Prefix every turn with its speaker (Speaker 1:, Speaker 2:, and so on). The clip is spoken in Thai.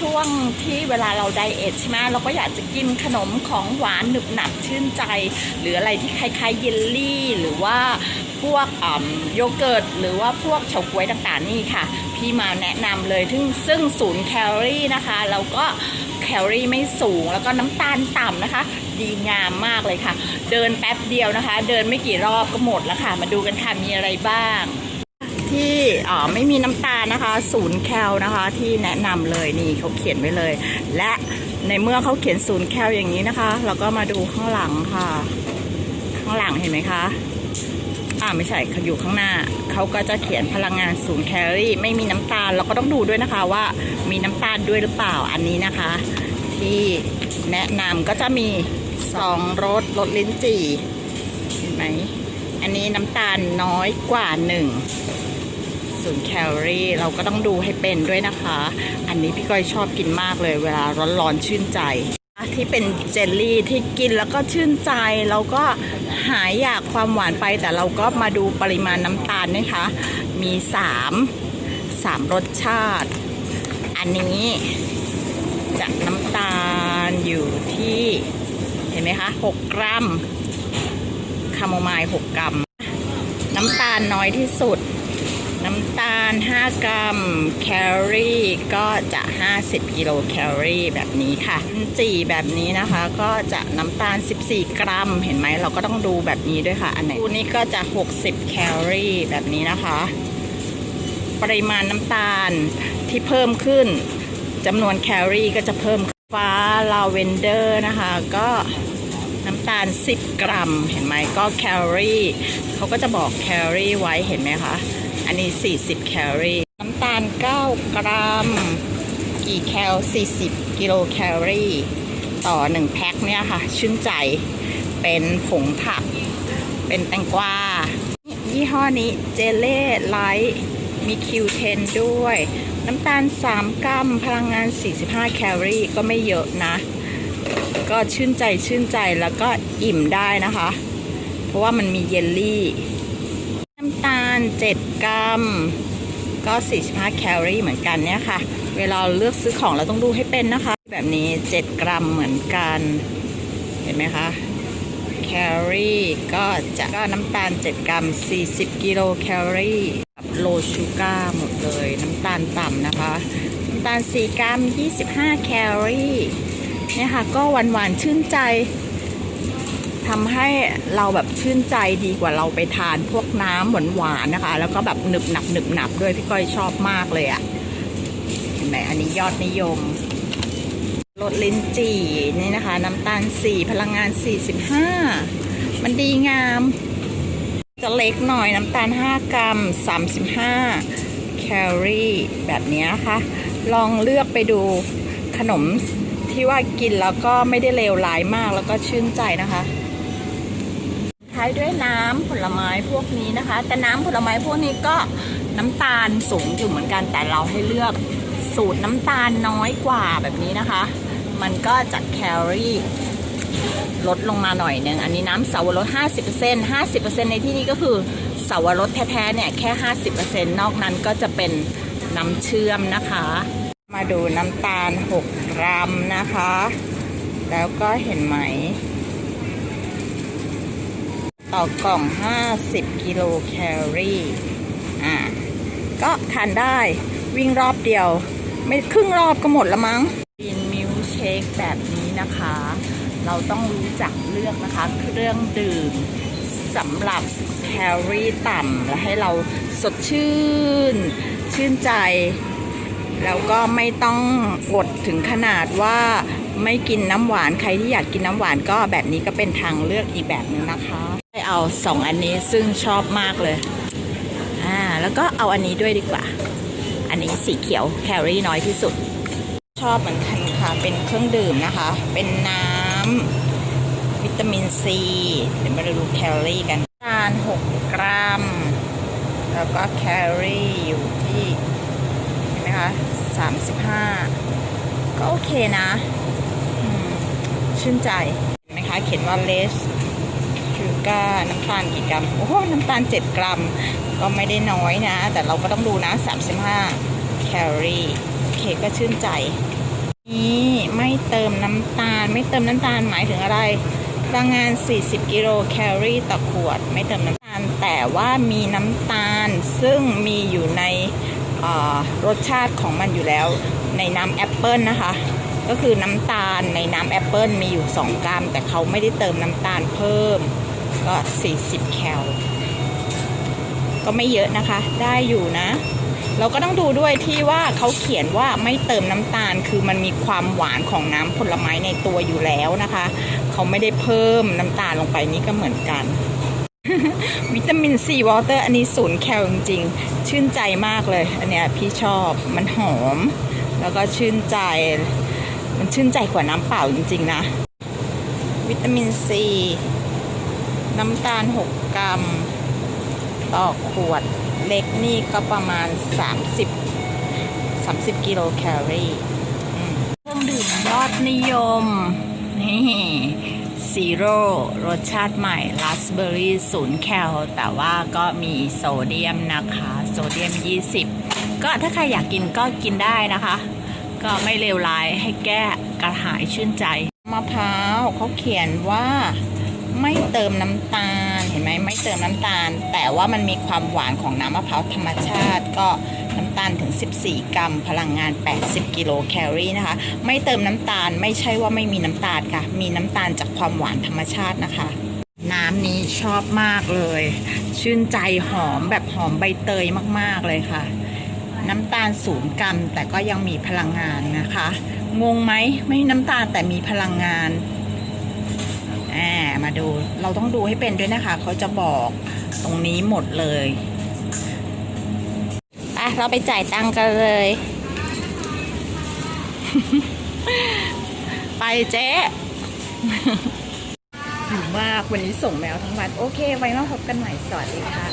Speaker 1: ช่วงที่เวลาเราไดเอทใช่ไหมเราก็อยากจะกินขนมของหวานหนึบหนับชื่นใจ หรืออะไรที่คล้ายๆเยลลี่ หรือว่าพวกโยเกิร์ตหรือว่าพวกเฉาก๊วยต่างๆนี่ค่ะ พี่มาแนะนำเลยซึ่งซึ่งศูนย์แคลอรี่นะคะแล้วก็แคลอรี่ไม่สูงแล้วก็น้ำตาลต่ำนะคะ ดีงามมากเลยค่ะ เดินแป๊บเดียวนะคะ เดินไม่กี่รอบก็หมดแล้วค่ะ มาดูกันค่ะมีอะไรบ้าง ที่ไม่มีน้ำตาลนะคะศูนย์แคลนะคะ ที่แนะนำเลยนี่เขาเขียนไว้เลย และในเมื่อเขาเขียนศูนย์แคลอย่างนี้นะคะ เราก็มาดูข้างหลังค่ะ ข้างหลังเห็นไหมคะอ่าไม่ใช่เขาอยู่ข้างหน้า เขาก็จะเขียนพลังงานศูนย์แคลอรี่ไม่มีน้ำตาล เราก็ต้องดูด้วยนะคะว่ามีน้ำตาลด้วยหรือเปล่าอันนี้นะคะ ที่แนะนำก็จะมีสองรสรสลิ้นจี่เห็นไหมอันนี้น้ำตาลน้อยกว่าหนึ่ง ศูนย์แคลอรี่ เราก็ต้องดูให้เป็นด้วยนะคะ อันนี้พี่ก้อยชอบกินมากเลย เวลาร้อนๆชื่นใจ ที่เป็นเจลลี่ที่กินแล้วก็ชื่นใจเราก็หายอยากความหวานไป แต่เราก็มาดูปริมาณน้ำตาลนะคะ มีสามสามรสชาติ อันนี้จะน้ำตาลอยู่ที่เห็นไหมคะ 6 กรัมคาโมไมล์6กรัม น้ำตาลน้อยที่สุด น้ำตาล 5 กรัม แคลอรี่ก็จะ 50 กิโลแคลอรี่แบบนี้ค่ะจีแบบนี้นะคะก็จะน้ำตาล 14 กรัม เห็นไหมเราก็ต้องดูแบบนี้ด้วยค่ะ อันไหนคู่นี้ก็จะ 60 แคลอรี่แบบนี้นะคะ ปริมาณน้ำตาลที่เพิ่มขึ้นจำนวนแคลอรี่ก็จะเพิ่มฟ้าลาเวนเดอร์นะคะ ก็น้ำตาล 10 กรัม เห็นไหมก็แคลอรี่เขาก็จะบอกแคลอรี่ไว้เห็นไหมคะ อันนี้ 40 แคลอรี่ น้ำตาล 9 กรัม กี่แคล 40 กิโลแคลอรี่ ต่อ 1 แพ็คเนี่ยค่ะ ชื่นใจ เป็นผงผัก เป็นแตงกวา ยี่ห้อนี้เจเล่ไลท์มีคิวเทนด้วย น้ำตาล 3 กรัม พลังงาน 45 แคลอรี่ก็ไม่เยอะนะ ก็ชื่นใจชื่นใจแล้วก็อิ่มได้นะคะ เพราะว่ามันมีเยลลี่ำตาล7กรัม ก็ 45 แคลอรี่เหมือนกันเนี่ยค่ะ เวลาเลือกซื้อของเราต้องดูให้เป็นนะคะ แบบนี้ 7 กรัมเหมือนกัน เห็นไหมคะ แคลอรี่ก็จะก็น้ำตาล 7 กรัม 40 กิโลแคลอรี่กับโลชูการ์หมดเลย น้ำตาลต่ำนะคะ น้ำตาล 4 กรัม 25 แคลอรี่เนี่ยค่ะ ก็หวานหวานๆชื่นใจ ทำให้เราแบบชื่นใจดีกว่าเราไปทานพวกน้ำหวานหวานนะคะ แล้วก็แบบหนึบหนับหนึบหนับด้วยพี่ก้อยชอบมากเลยอะ่ะเห็นไหมอันนี้ยอดนิยมรสลิ้นจี่นี่นะคะ น้ำตาล4พลังงาน 45 มันดีงาม จะเล็กหน่อยน้ำตาล 5 กรัม 35 แคลอรี่แบบนี้นะคะ ลองเลือกไปดูขนมที่ว่ากินแล้วก็ไม่ได้เลวร้ายมากแล้วก็ชื่นใจนะคะ ท้ายด้วยน้ำผลไม้พวกนี้นะคะ แต่น้ำผลไม้พวกนี้ก็น้ำตาลสูงอยู่เหมือนกันแต่เราให้เลือกสูตรน้ำตาลน้อยกว่าแบบนี้นะคะ มันก็จะแคลอรี่ลดลงมาหน่อยหนึ่งอันนี้น้ำเสาวรส 50% 50%ในที่นี้ก็คือเสาวรสแท้ๆเนี่ยแค่ 50%นอกนั้นก็จะเป็นน้ำเชื่อมนะคะ มาดูน้ำตาล 6 กรัมนะคะ แล้วก็เห็นไหม ต่อกล่อง 50 กิโลแคลอรี่ อ่า ก็ทานได้วิ่งรอบเดียว ไม่ครึ่งรอบก็หมดละมั้งกินมิลค์เชคแบบนี้นะคะ เราต้องรู้จักเลือกนะคะเครื่องดื่มสำหรับแคลอรี่ต่ำและให้เราสดชื่น ชื่นใจ แล้วก็ไม่ต้องอดถึงขนาดว่าไม่กินน้ำหวานใครที่อยากกินน้ำหวานก็แบบนี้ก็เป็นทางเลือกอีกแบบหนึงนะคะ เอาสองอันนี้ซึ่งชอบมากเลยอ่าแล้วก็เอาอันนี้ด้วยดีกว่า อันนี้สีเขียวแคลอรี่น้อยที่สุด ชอบเหมือนกันค่ะเป็นเครื่องดื่มนะคะ เป็นน้ำวิตามินซีเดี๋ยวมาดูแคลอรี่กันน้ำตาล6กรัม แล้วก็แคลอรี่อยู่ที่เห็นไหมคะ35ก็โอเคนะชื่นใจเห็นไหมคะเขียนว่า less sugar น้ำตาลกี่กรัม โอ้โหน้ำตาล 7 กรัม ก็ไม่ได้น้อยนะ แต่เราก็ต้องดูนะ 35 แคลอรี่ โอเคก็ชื่นใจ นี่ไม่เติมน้ำตาล ไม่เติมน้ำตาลหมายถึงอะไรพลังงาน 40 กิโลแคลอรี่ต่อขวด ไม่เติมน้ำตาล แต่ว่ามีน้ำตาล ซึ่งมีอยู่ในรสชาติของมันอยู่แล้ว ในน้ำแอปเปิลนะคะ ก็คือน้ำตาลในน้ำแอปเปิลมีอยู่ 2 กรัม แต่เขาไม่ได้เติมน้ำตาลเพิ่ม ก็ 40 แคล ก็ไม่เยอะนะคะ ได้อยู่นะ เราก็ต้องดูด้วยที่ว่าเขาเขียนว่าไม่เติมน้ำตาล คือมันมีความหวานของน้ำผลไม้ในตัวอยู่แล้วนะคะ เขาไม่ได้เพิ่มน้ำตาลลงไปนี่ก็เหมือนกัน วิตามินซีวอเตอร์อันนี้ศูนย์แคลจริงๆ ชื่นใจมากเลย อันเนี้ยพี่ชอบ มันหอม แล้วก็ชื่นใจ มันชื่นใจกว่าน้ำเปล่าจริงๆนะ วิตามินซี น้ำตาล 6 กรัม ต่อขวดเล็กนี่ก็ประมาณ 30 30 กิโลแคลอรี่เครื่องดื่มยอดนิยม นี่ซีโร่รสชาติใหม่ราสเบอร์รี่ศูนย์แคลแต่ว่าก็มีโซเดียมนะคะ โซเดียม 20 ก็ถ้าใครอยากกินก็กินได้นะคะ ก็ไม่เลวร้ายให้แก้กระหายชื่นใจ มะพร้าวเขาเขียนว่า ไม่เติมน้ำตาลเห็นไหมไม่เติมน้ำตาล แต่ว่ามันมีความหวานของน้ำมะพร้าวธรรมชาติ ก็น้ำตาลถึง 14 กรัม พลังงาน 80 กิโลแคลอรี่นะคะ ไม่เติมน้ำตาลไม่ใช่ว่าไม่มีน้ำตาลค่ะ มีน้ำตาลจากความหวานธรรมชาตินะคะน้ำนี้ชอบมากเลย ชื่นใจหอมแบบหอมใบเตยมากๆเลยค่ะ น้ำตาลศูนย์กรัมแต่ก็ยังมีพลังงานนะคะ งงไหมไม่น้ำตาลแต่มีพลังงาน อ่ามาดูเราต้องดูให้เป็นด้วยนะคะ เขาจะบอกตรงนี้หมดเลยไปเราไปจ่ายตังค์กันเลย ไปเจ๊หิวมากวันนี้ส่งแมวทั้งวัน โอเค ไว้มาพบกันใหม่สวัสดีค่ะ